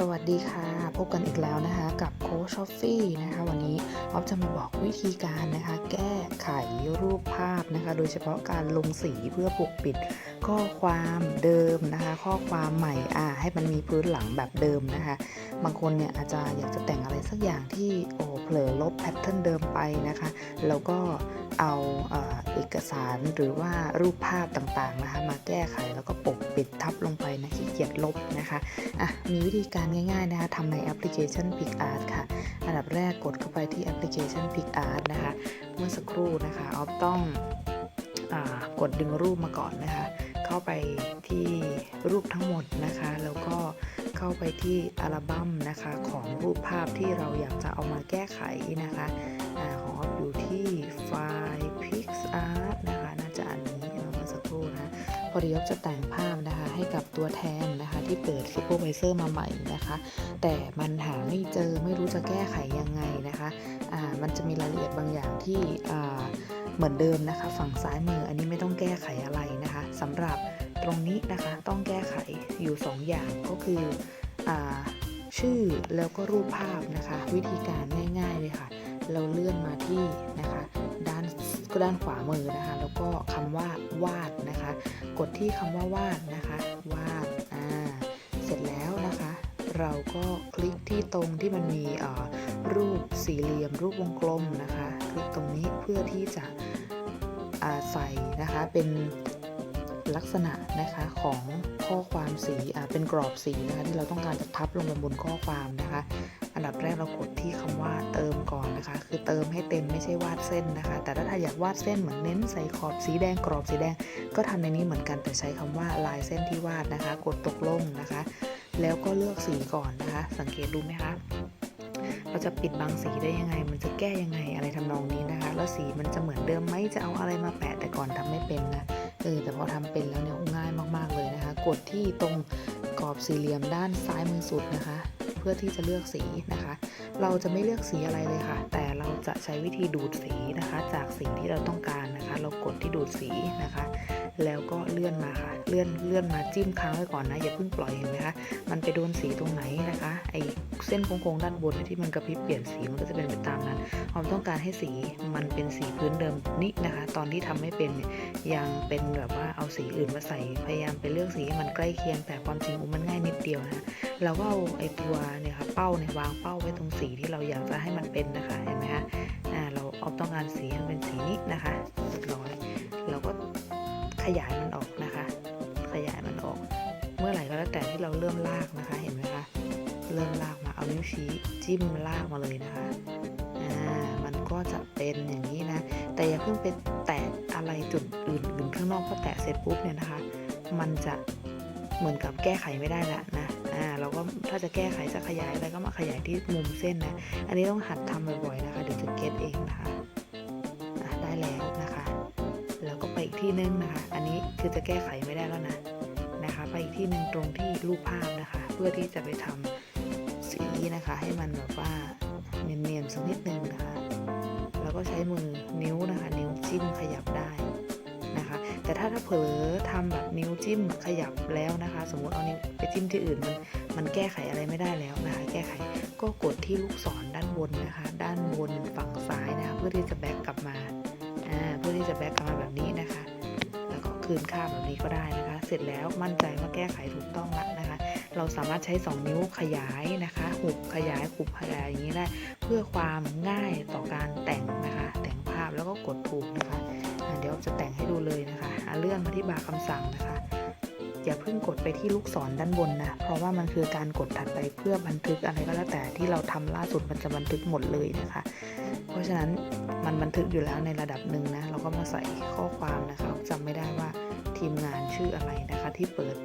สวัสดีค่ะ พบกันอีกแล้วนะคะกับโค้ชชอฟฟี่นะคะวันนี้ออฟจะมาบอกวิธีการนะคะ แก้ไขรูปภาพนะคะ โดยเฉพาะการลงสีเพื่อปกปิดข้อความเดิมนะคะ ข้อความใหม่อ่าให้มันมีพื้นหลังแบบเดิมนะคะ บางคนเนี่ยอาจจะอยากจะแต่งอะไรสักอย่างที่โอ้เผลอลบแพทเทิร์นเดิมไปนะคะ แล้วก็ เอาเอกสารหรือว่ารูปภาพต่างๆนะคะมาแก้ไขแล้วก็ปกปิดทับลงไปนะขี้เกียจลบนะคะอะมีวิธีการง่ายๆนะคะทำในแอปพลิเคชัน PicArt ค่ะ อันดับแรกกดเข้าไปที่แอปพลิเคชัน PicArt นะคะเมื่อสักครู่นะคะออฟต้องอกดดึงรูปมาก่อนนะคะ เข้าไปที่รูปทั้งหมดนะคะ แล้วก็เข้าไปที่อัลบั้มนะคะของรูปภาพที่เราอยากจะเอามาแก้ไขนะคะ อยู่ที่ไฟล์ PicArt นะคะ น่าจะอันนี้เมื่อสักครู่นะพอดียกจะแต่งภาพนะคะ ให้กับตัวแทนนะคะที่เปิด Supervisor มาใหม่นะคะ แต่มันหาไม่เจอไม่รู้จะแก้ไขยังไงนะคะอ่ามันจะมีรายละเอียดบางอย่างที่อ่าเหมือนเดิมนะคะ ฝั่งซ้ายมืออันนี้ไม่ต้องแก้ไขอะไรนะคะสำหรับตรงนี้นะคะต้องแก้ไขอยู่ 2 อย่างก็คืออชื่อแล้วก็รูปภาพนะคะ วิธีการง่ายๆเลยค่ะ เราเลื่อนมาที่นะคะด้านด้านขวามือนะคะ แล้วก็คำว่าวาดนะคะ กดที่คำว่าวาดนะคะวาดอ่าเสร็จแล้วนะคะ เราก็คลิกที่ตรงที่มันมีอ่อรูปสี่เหลี่ยม รูปวงกลมนะคะ คลิกตรงนี้เพื่อที่จะอ่าใส่นะคะเป็น ลักษณะนะคะของข้อความสีเป็นกรอบสีนะคะที่เราต้องการจะทับลงไปบนข้อความนะคะ อันดับแรกเรากดที่คำว่าเติมก่อนนะคะ คือเติมให้เต็มไม่ใช่วาดเส้นนะคะ แต่ถ้าอยากวาดเส้นเหมือนเน้นใส่ขอบสีแดงกรอบสีแดง ก็ทำในนี้เหมือนกันแต่ใช้คำว่าลายเส้นที่วาดนะคะ กดตกลงนะคะ แล้วก็เลือกสีก่อนนะคะ สังเกตดูไหมคะเราจะปิดบางสีได้ยังไง มันจะแก้ยังไงอะไรทำนองนี้นะคะ แล้วสีมันจะเหมือนเดิมไหมจะเอาอะไรมาแปะแต่ก่อนทำไม่เป็นนะ เออแต่พอทำเป็นแล้วเนี่ยง่ายมาก ๆเลยนะคะ กดที่ตรงกรอบสี่เหลี่ยมด้านซ้ายมือสุดนะคะ พื่อที่จะเลือกสีนะคะ เราจะไม่เลือกสีอะไรเลยค่ะ แต่เราจะใช้วิธีดูดสีนะคะ จากสีที่เราต้องการนะคะ เรากดที่ดูดสีนะคะ แล้วก็เลื่อนมาค่ะ เลื่อนเลื่อนมาจิ้มค้างไว้ก่อนนะ อย่าเพิ่งปล่อยเห็นไหมคะ มันไปโดนสีตรงไหนนะคะ ไอเส้นโค้งๆด้านบนที่มันกระพริบเปลี่ยนสีมันก็จะเป็นไปตามนั้นเราต้องการให้สีมันเป็นสีพื้นเดิมนี่นะคะ ตอนที่ทำไม่เป็นเนี่ยยังเป็นแบบว่าเอาสีอื่นมาใส่พยายามไปเลือกสีให้มันใกล้เคียงแต่ความจริงมันง่ายนิดเดียวนะ เราก็เอาไอตัวเนี่ยค่ะเป้าเนี่ยวางเป้าไว้ตรงสีที่เราอยากจะให้มันเป็นนะคะเห็นไหมคะอ่าเราเอาต้องการสีให้มันเป็นสีนี้นะคะเรียบร้อยเราก็ขยายมันออกนะคะ ขยายมันออก เมื่อไหร่ก็แล้วแต่ที่เราเริ่มลากนะคะเห็นไหมคะเริ่มลากมาเอานิ้วชี้จิ้มลากมาเลยนะคะอ่ามันก็จะเป็นอย่างนี้นะ แต่อย่าเพิ่งไปแตะอะไรจุดอื่นๆข้างนอกเพราะแตะเสร็จปุ๊บเนี่ยนะคะ มันจะเหมือนกับแก้ไขไม่ได้ละนะ อ่าเราก็ถ้าจะแก้ไขจะขยายอะไรก็มาขยายที่มุมเส้นนะ อันนี้ต้องหัดทำบ่อยๆนะคะเดี๋ยวจะเก็ตเองนะคะได้แล้วนะคะ แล้วก็ไปอีกที่นึงนะคะ อันนี้คือจะแก้ไขไม่ได้แล้วนะนะคะ ไปอีกที่หนึ่งตรงที่รูปภาพนะคะ เพื่อที่จะไปทำสีนะคะ ให้มันแบบว่าเนียนๆสักนิดนึงนะคะ แล้วก็ใช้มือนิ้วนะคะ นิ้วจิ้มขยับได้ แต่ถ้าถ้าเผลอทำแบบนิ้วจิ้มขยับแล้วนะคะ สมมติเอานิ้วไปจิ้มที่อื่น มันมันแก้ไขอะไรไม่ได้แล้วนะคะ แก้ไขก็กดที่ลูกศรด้านบนนะคะ ด้านบนฝั่งซ้ายนะคะเพื่อที่จะแบ็กกลับมาอ่าเพื่อที่จะแบ็กกลับมาแบบนี้นะคะ แล้วก็คืนค่าแบบนี้ก็ได้นะคะ เสร็จแล้วมั่นใจว่าแก้ไขถูกต้องแล้วนะคะ เราสามารถใช้ 2 นิ้วขยายนะคะหุบขยายหุบขยายอย่างนี้ได้เพื่อความง่ายต่อการแต่งนะคะ แต่งภาพแล้วก็กดถูกนะคะ เดี๋ยวจะแต่งให้ดูเลยนะคะเลื่อนมาที่บาร์คำสั่งนะคะ อย่าเพิ่งกดไปที่ลูกศรด้านบนนะ เพราะว่ามันคือการกดถัดไปเพื่อบันทึกอะไรก็แล้วแต่ที่เราทำล่าสุดมันจะบันทึกหมดเลยนะคะ เพราะฉะนั้นมันบันทึกอยู่แล้วในระดับหนึ่งนะ เราก็มาใส่ข้อความนะคะจำไม่ได้ว่าทีมงานชื่ออะไรนะคะที่เปิด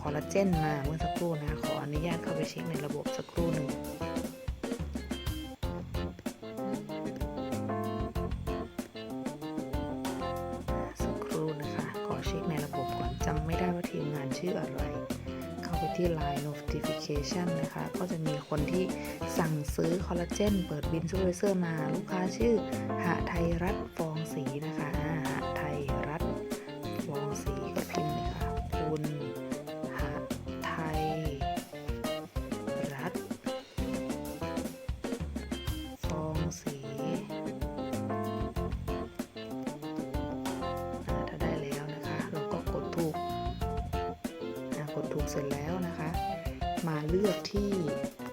คอลลาเจนมาเมื่อสักครู่นะขออนุญาตเข้าไปเช็คในระบบสักครู่หนึ่ง งานชื่ออะไร เข้าไปที่ Line Notification นะคะ ก็จะมีคนที่สั่งซื้อคอลลาเจนเปิดบินซูเปอร์เซอร์มา ลูกค้าชื่อหะไทยรัฐฟองสีนะคะ เสร็จแล้วนะคะ มาเลือกที่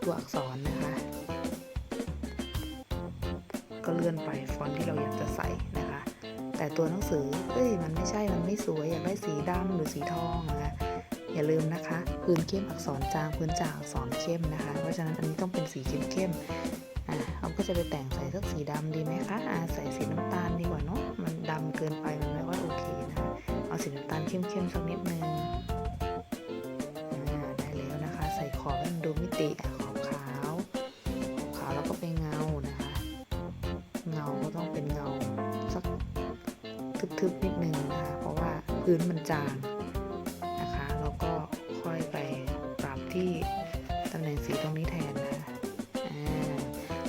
ตัวอักษรนะคะ ก็เลื่อนไปฟอนต์ที่เราอยากจะใส่นะคะ แต่ตัวหนังสือเอ้ยมันไม่ใช่มันไม่สวยอยากได้สีดำหรือสีทองนะคะอย่าลืมนะคะ พื้นเข้มอักษรจางพื้นจางอักษรเข้มนะคะ เพราะฉะนั้นอันนี้ต้องเป็นสีเข้มเข้มๆอ่าเราก็จะไปแต่งใส่สักสีดำดีไหมคะอ่าใส่สีน้ำตาลดีกว่าเนาะมันดำเกินไปมันไม่ว่าโอเคนะคะเอาสีน้ำตาลเข้มเข้มๆสักนิดนึง ติขอบขาวขอบขาวแล้วก็เป็นเงานะคะ เงาก็ต้องเป็นเงาสักทึบๆนิดนึงนะคะ เพราะว่าพื้นมันจางนะคะแล้วก็ค่อยไปปรับที่ตำแหน่งสีตรงนี้แทนนะคะอ่า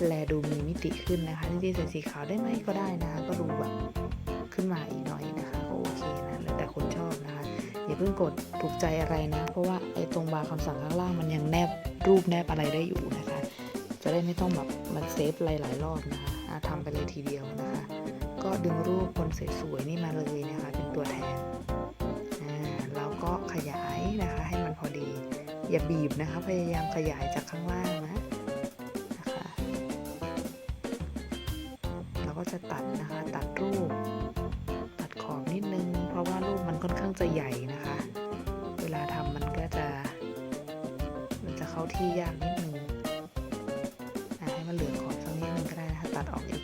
แลดูมีมิติขึ้นนะคะจริงๆใส่สีขาวได้ไหมก็ได้นะคะ ก็ดูแบบขึ้นมาอีกหน่อยนะคะก็โอเคนะแล้วแต่คนชอบนะคะอย่าเพิ่งกดถูกใจอะไรนะ เพราะว่าไอ้ตรงบาร์คำสั่งข้างล่างมันยังแนบ รูปแนบอะไรได้อยู่นะคะ จะได้ไม่ต้องแบบมันเซฟหลายๆรอบนะคะทำไปเลยทีเดียวนะคะ ก็ดึงรูปคนสวยๆนี่มาเลยนะคะ เป็นตัวแทนอ่าแล้วก็ขยายนะคะ ให้มันพอดี อย่าบีบนะคะ พยายามขยายจากข้างล่างนะนะคะเราก็จะตัดนะคะ ตัดรูป ตัดขอบนิดนึง เพราะว่ารูปมันค่อนข้างจะใหญ่นะคะ ที่ยากนิดนึงอะให้มันเหลือขอบสักนิดนึงก็ได้นะคะตัดออกอีก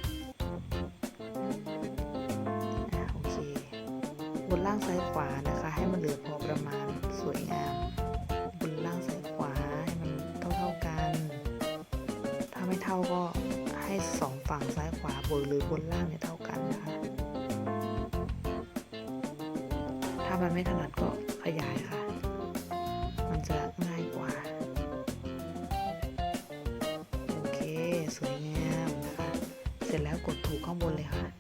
อะโอเคบนล่างซ้ายขวานะคะ ให้มันเหลือพอประมาณสวยงามบนล่างซ้ายขวาให้มันเท่าเท่าๆกัน ถ้าไม่เท่าก็ให้สองฝั่งซ้ายขวาบนหรือบนล่างเนี่ยเท่ากันนะคะ ถ้ามันไม่ถนัดก็ เสร็จแล้วกดถูกข้างบนเลยค่ะ